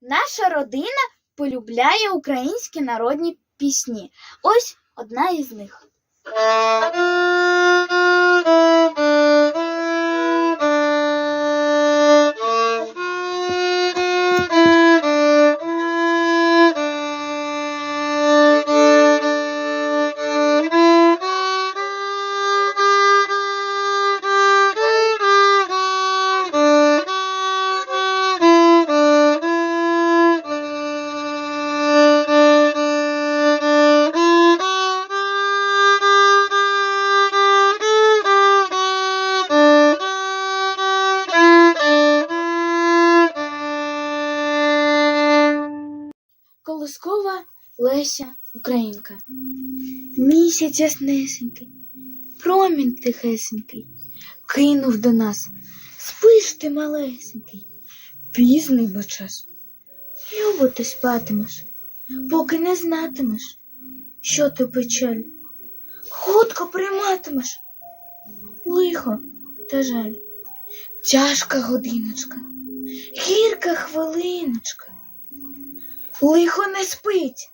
Наша родина полюбляє українські народні пісні. Ось одна із них. Колоскова Леся Українка. Місяць яснесенький, промінь тихесенький, кинув до нас. Спиш ти малесенький, пізний бо час. Любо ти спатимеш, поки не знатимеш, що то печаль. Хутко прийматимеш лихо та жаль. Тяжка годиночка, гірка хвилиночка. Лихо не спить,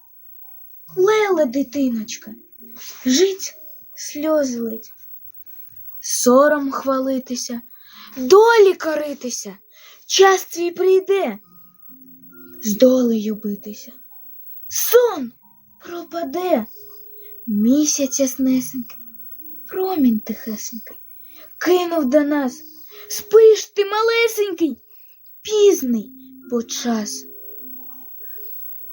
леле дитиночка, жить сльози лить, сором хвалитися, долі коритися, час твій прийде, з долею битися, сон пропаде, місяць яснесенький, промінь тихесенький, кинув до нас, спиш ти малесенький, пізний бо час.